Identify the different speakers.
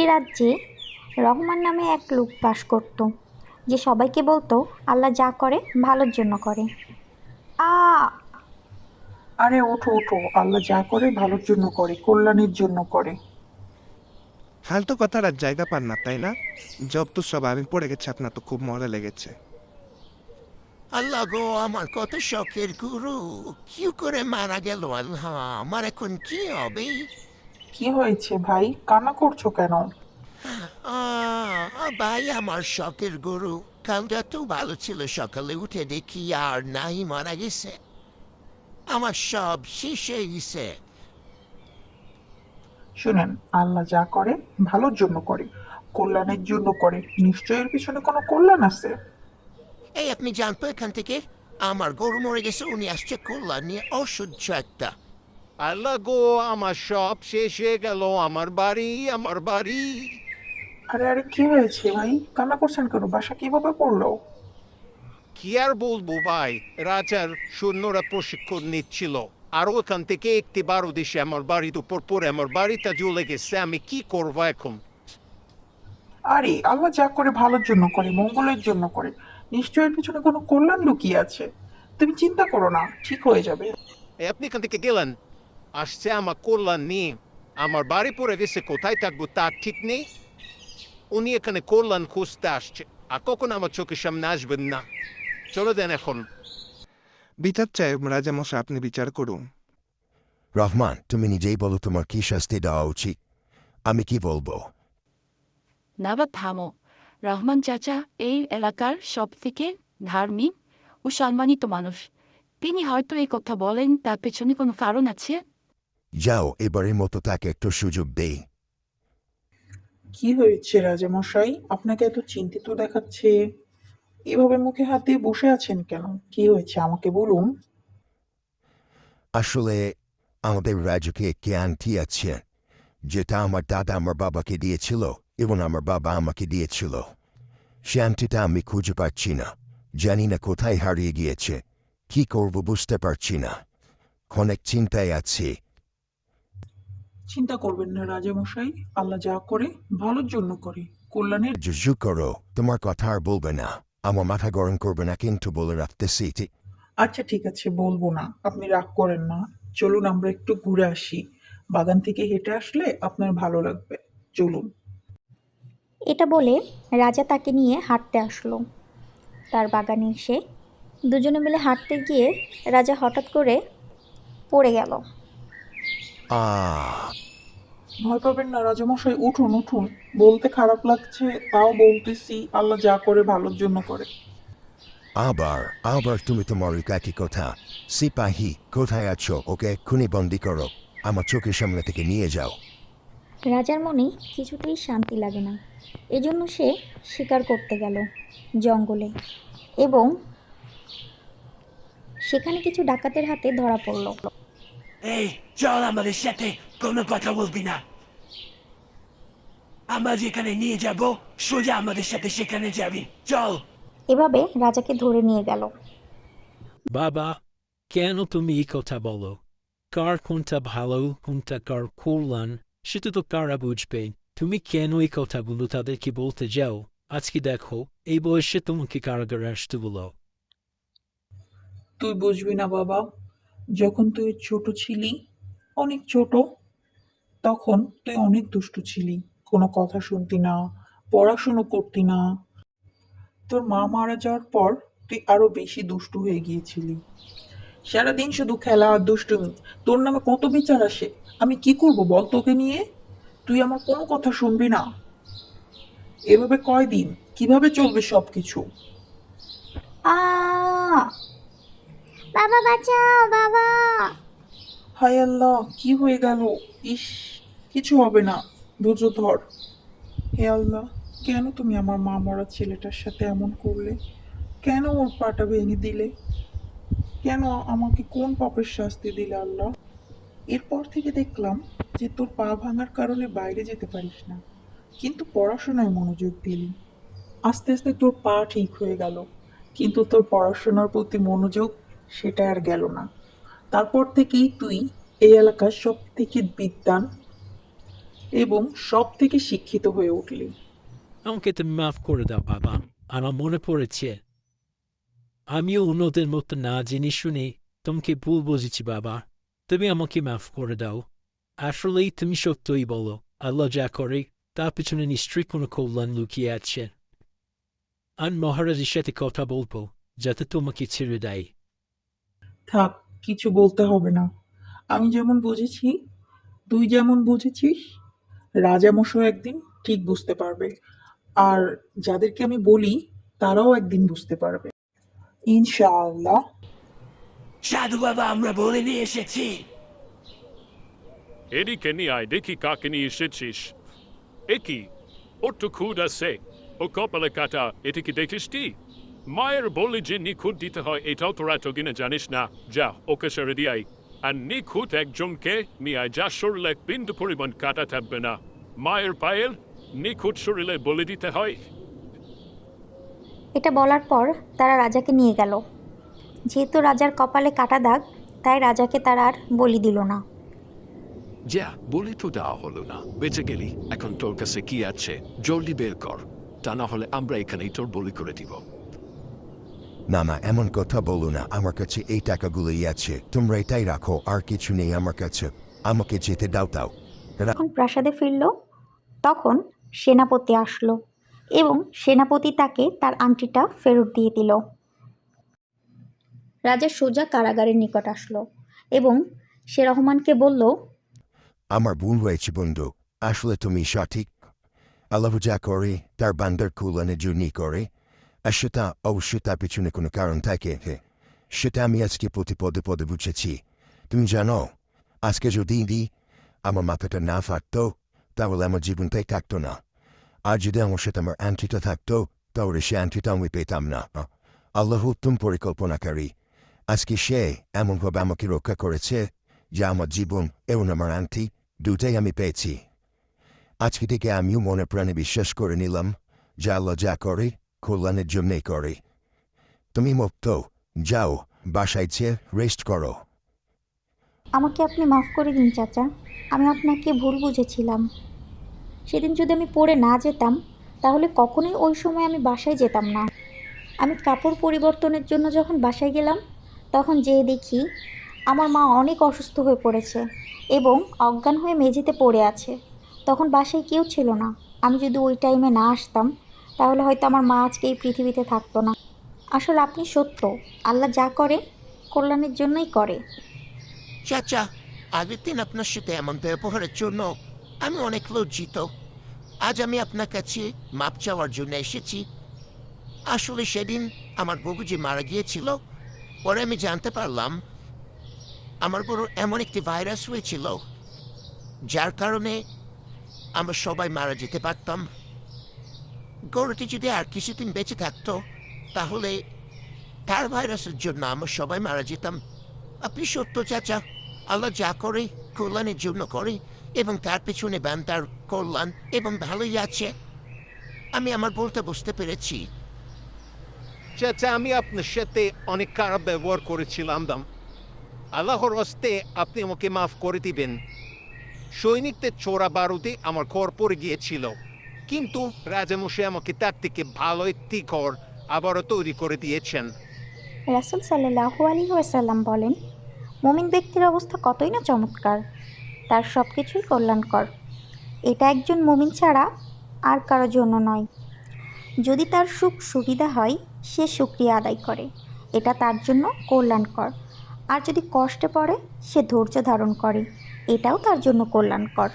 Speaker 1: একটি রাজ্যে রহমান নামে এক লোক বাস করত যে সবাইকে বলতো আল্লাহ যা করে ভালোর জন্য করে। আ
Speaker 2: আরে ওঠো ওঠো। আল্লাহ যা করে ভালোর জন্য করে কল্যাণের জন্য করে।
Speaker 3: ফালতু কথার আর জায়গা পান না তাই না? জব তো সব আমি পড়ে গেছে আপনার তো খুব মজা লেগেছে।
Speaker 4: আল্লাহ গো আমার কত শখের গুরু। কি করে মারা গেল আল্লাহ আমার এখন কি হবে?
Speaker 2: কি হয়েছে ভাই? কান্না করছ কেন?
Speaker 4: আহ, ভাই আমার শখের গুরু। কালটা তো ভালো ছিল সকালে উঠে দেখি আর নাই মারা গেছে। আমার সব শেষ হয়ে গেছে।
Speaker 2: শুনেন আল্লাহ যা করে ভালোর জন্য করে কল্যাণের জন্য করে। নিশ্চয়ের পিছনে কোনো কল্যাণ আছে?
Speaker 4: এই আপনি জানতো এখান থেকে? আমার গরু মরে গেছে উনি আসছে কল্যাণ নিয়ে অসহ্য একটা।
Speaker 5: আল্লাহ গো আমার সব শেষ হয়ে গেল আমার বাড়ি আমার বাড়ি।
Speaker 2: আরে আরে কি হয়েছে ভাই? কান্না করছেন কেন? বাসা কীভাবে পড়ল?
Speaker 5: কি আর বলব ভাই? রাজার সৈন্যরা প্রশিক্ষণ নিচ্ছিল। আর ওখান থেকে একটি বারো দেশে আমার বাড়ির উপর পড়ে আমার বাড়িটা জ্বলে গেছে। আমি কি করব এখন?
Speaker 2: আরে আল্লাহ যা করে ভালোর জন্য করে মঙ্গলের জন্য করে। নিশ্চয়ের পিছনে কোনো কল্যাণ লুকিয়ে আছে। তুমি চিন্তা করো না ঠিক হয়ে যাবে।
Speaker 5: আপনি এখান থেকে গেলেন? আসছে আমার কল্যাণ নিয়ে আমার বাড়ি পড়ে গেছে কোথায় থাকব তার ঠিক নেই উনি এখানে কল্যাণ খুঁজতে আসছে আর কখন আমার চোখের সামনে আসবেন না চলে দেন এখন
Speaker 3: বিচার চাই রাজা মশাই আপনি বিচার করুন
Speaker 6: রহমান তুমি নিজেই বলো তোমার কি শাস্তি দেওয়া উচিত আমি কি বলব
Speaker 7: নাবা থামো রহমান চাচা এই এলাকার সব থেকে ধার্মিক ও সম্মানিত মানুষ তিনি হয়তো এই কথা বলেন তার পেছনে কোনো কারণ আছে
Speaker 6: যাও এবারের মতো তাকে একটু সুযোগ দেই।
Speaker 2: কি হয়েছে রাজামশাই? আপনাকে এত চিন্তিত দেখাচ্ছে। এভাবে মুখে হাত দিয়ে বসে আছেন কেন? কি হয়েছে আমাকে বলুন।
Speaker 6: আসলে আমাদের রাজুকে একটি আংটি আছে যেটা আমার দাদা আমার বাবাকে দিয়েছিল এবং আমার বাবা আমাকে দিয়েছিল। সে আংটিটা আমি খুঁজে পাচ্ছি না জানি না কোথায় হারিয়ে গিয়েছে কি করব বুঝতে পারছি না। অনেক চিন্তায় আছি
Speaker 2: চিন্তা করবেন না রাজামশাই আল্লাহ যা করে ভালোর জন্য করে। কল্যাণের
Speaker 6: জুজু করো তোমার কথা আর বলবে না। আমার মাথা গরম করবে না কিন্তু বলে রাখতেছি ঠিক
Speaker 2: আচ্ছা ঠিক আছে বলব না। আপনি রাগ করেন না। চলুন আমরা একটু ঘুরে আসি। বাগান থেকে হেঁটে আসলে আপনার ভালো লাগবে। চলুন।
Speaker 1: এটা বলে রাজা তাকে নিয়ে হাঁটতে আসলো। তার বাগানে এসে দুজনে মিলে হাঁটতে গিয়ে রাজা হঠাৎ করে পড়ে গেল।
Speaker 2: ভয় পাবেন না রাজামশাই উঠুন উঠুন। বলতে খারাপ লাগছে তাও বলতেছি আল্লাহ যা করে ভালোর জন্য করে।
Speaker 6: আবার আবার তুমি তোমার একই কথা সিপাহি কোথায় আছো? ওকে এক্ষুনি বন্দি করো। আমার চোখের সামনে থেকে নিয়ে যাও।
Speaker 1: রাজার মনে কিছুতেই শান্তি লাগে না। এজন্য সে শিকার করতে গেল জঙ্গলে এবং সেখানে কিছু ডাকাতের হাতে ধরা পড়ল।
Speaker 8: এই চল আমাদের সাথে কোনো কথা বলবি না আমরা যেখানে নিয়ে যাব সোজা আমাদের সাথে সেখানে যাবি চল
Speaker 1: এভাবে রাজাকে ধরে নিয়ে গেল।
Speaker 9: বাবা কেন তুমি এই কথা বলো? কার কোনটা ভালো কোনটা কার কল্যাণ সেটা তো কারা বুঝবে? তুমি কেন এই কথাগুলো তাদেরকে বলতে যাও? আজকে দেখো এই বয়সে তোমাকে কারাগারে আসতে বলো।
Speaker 2: তুই বুঝবি না বাবা। যখন তুই ছোট ছিলি, অনেক ছোট, তখন তুই অনেক দুষ্টু ছিলি। কোনো কথা শুনতি না, পড়াশুনো করতি না। তোর মা মারা যাওয়ার পর তুই আরও বেশি দুষ্টু হয়ে গিয়েছিলি। সারাদিন শুধু খেলা আর দুষ্টুমি। তোর নামে কত বিচার আসে? আমি কি করব বল তোকে নিয়ে? তুই আমার কোনো কথা শুনবি না। এভাবে কয়দিন? কীভাবে চলবে সব কিছু
Speaker 1: আ বাবা, বাঁচাও, বাবা।
Speaker 2: হায় আল্লাহ, কি হয়ে গেল? ইস, কিছু হবে না। ধৈর্য ধর। হে আল্লাহ, কেন তুমি আমার মা মরা ছেলেটার সাথে এমন করলে? কেন ওর পাটা ভেঙে দিলে? কেন আমাকে কোন পাপের শাস্তি দিলে আল্লাহ? এরপর থেকে দেখলাম যে তোর পা ভাঙার কারণে বাইরে যেতে পারিস না। কিন্তু পড়াশোনায় মনোযোগ দিলি। আস্তে আস্তে তোর পা ঠিক হয়ে গেল। কিন্তু তোর পড়াশোনার প্রতি মনোযোগ সেটা আর গেল না। তারপর থেকেই তুই এই এলাকার সব থেকে বিদ্যান এবং সব থেকে শিক্ষিত হয়ে উঠলি।
Speaker 9: আমাকে তুমি মাফ করে দাও, বাবা। আমার মনে পড়েছে। আমিও অন্যদের মতো না জেনে শুনে তোমাকে ভুল বুঝেছি, বাবা। তুমি আমাকে মাফ করে দাও। আসলেই তুমি সত্যই বলো, আল্লাহ যা করে, তার পিছনে নিশ্চয়ই কোনো কল্যাণ লুকিয়ে আছে। আমি মহারাজের সাথে কথা বলব, যাতে তোমাকে ছেড়ে দেয়।
Speaker 2: থাক কিছু বলতে হবে না। আমি যেমন বুঝেছি তুই যেমন বুঝেছিস রাজামশাই একদিন ঠিক বুঝতে পারবে। আর যাদেরকে আমি বলি তারাও একদিন বুঝতে পারবে। ইনশাআল্লাহ।
Speaker 8: সাধু বাবা আমরা বলে নিয়ে এসেছি।
Speaker 10: এদিকে নিয়ে আয় দেখি কাকে নিয়ে এসেছিস। এ কি? ওর তো খুদ আছে। ও কপালে কাটা এটা কি দেখিস মায়ের বলে যে নিখুঁত দিতে হয় এটাও তোরা এতদিনে জানিস না। যা ওকে ছেড়ে দিয়াই। আর নিখুঁত একজনকে নিয়ে যা শরীরে বিন্দু পরিমাণ কাটা থাকবে না। মায়ের পায়ের নিখুঁত শরীরে বলে দিতে হয়।
Speaker 1: এটা বলার পর তারা রাজাকে নিয়ে গেল। যেহেতু রাজার কপালে কাটা দাগ তাই রাজাকে তারা আর বলি দিল না।
Speaker 10: যা বলি তো দেওয়া হলো না। বেঁচে গেলি এখন তোর কাছে কি আছে? জলদি বের কর। তা না হলে আমরা এখানেই তোর বলি করে দিব।
Speaker 6: না মা এমন কথা বলো না আমার কাছে এই টাকাগুলোই আছে তোমরা এটাই রাখো আর কিছু নেই আমার কাছে আমাকে যেতে দাও দাও
Speaker 1: যখন প্রাসাদে ফিরল তখন সেনাপতি আসলো এবং সেনাপতি তাকে তার আংটিটা ফেরত দিয়ে দিল। রাজা সোজা কারাগারের নিকট আসলো এবং সে রহমানকে বলল
Speaker 6: আমার ভুল হয়েছে বন্ধু। আসলে তুমি সঠিক। আল্লাহ যা করে তার বান্দার কুলানের জন্যই করে আর সেটা অবশ্যই তার পিছনে কোনো কারণ থাকে। সেটা আমি আজকে প্রতি পদে পদে বুঝেছি। তুমি জানো, আজকে যদি দি আমার মাথাটা না ফাটতো, তাহলে আমার জীবনটাই থাকতো না। আর যদি আমার সাথে আমার অ্যান্টিটা থাকতো, তাহলে সে অ্যান্টিটা আমি পেতাম না। আল্লাহ উত্তম পরিকল্পনাকারী। আজকে সে এমনভাবে আমাকে রক্ষা করেছে যে আমার জীবন এবং আমার আন্টি দুটাই আমি পেয়েছি। আজকে থেকে আমিও মনে প্রাণে বিশ্বাস করে নিলাম যে আল্লাহ যা করে কল্যাণের করে তুমি মুক্ত যাও বাসায় যেয়ে রেস্ট করো
Speaker 1: আমাকে আপনি মাফ করে দিন, চাচা। আমি আপনাকে ভুল বুঝেছিলাম। সেদিন যদি আমি পড়ে না যেতাম, তাহলে কখনোই ওই সময় আমি বাসায় যেতাম না। আমি কাপড় পরিবর্তনের জন্য যখন বাসায় গেলাম, তখন যেয়ে দেখি আমার মা অনেক অসুস্থ হয়ে পড়েছে এবং অজ্ঞান হয়ে মেঝেতে পড়ে আছে। তখন বাসায় কেউ ছিল না। আমি যদি ওই টাইমে না আসতাম তাহলে হয়তো আমার মা আজকে এই পৃথিবীতে থাকতো না। আসলে আপনি সত্য। আল্লাহ যা করে, কল্যাণের জন্যই করে।
Speaker 4: চাচা, আগের দিন আপনার সাথে এমন ব্যবহারের জন্য আমি অনেক লজ্জিত। আজ আমি আপনার কাছে মাপ চাওয়ার জন্য এসেছি। আসলে সেদিন আমার বউ যে মারা গিয়েছিল, পরে আমি জানতে পারলাম আমার বড় এমন একটি ভাইরাস হয়েছিল, যার কারণে আমরা সবাই মারা যেতে পারতাম। গরুটি যদি আর কিছুদিন বেঁচে থাকতো, তাহলে তার ভাইরাসের জন্য আমরা সবাই মারা যেতাম। আপনি সত্য, চাচা। আল্লাহ যা করে, কল্যাণের জন্য করে, এবং তার পিছনে বান্দার কল্যাণ, এবং ভালোই আছে। আমি আমার বলতে বুঝতে পেরেছি।
Speaker 5: চাচা, আমি আপনার সাথে অনেক খারাপ ব্যবহার করেছিলাম, দাম। আল্লাহর হস্তে আপনি আমাকে মাফ করে দিবেন। সৈনিকদের চোরা বারুদে আমার ঘর পড়ে গিয়েছিল। কিন্তু রাজামশাই আমাকে তার থেকে ভালো একটি ঘর আবারও তৈরি করে দিয়েছেন।
Speaker 1: রাসুল সাল্লাহু আলী ওয়াসাল্লাম বলেন, মুমিন ব্যক্তির অবস্থা কতই না চমৎকার, তার সব কিছুই কল্যাণকর। এটা একজন মুমিন ছাড়া আর কারও জন্য নয়। যদি তার সুখ সুবিধা হয়, সে সুক্রিয়া আদায় করে। এটা তার জন্য কল্যাণকর। আর যদি কষ্টে পড়ে, সে ধৈর্য ধারণ করে। এটাও তার জন্য কল্যাণকর।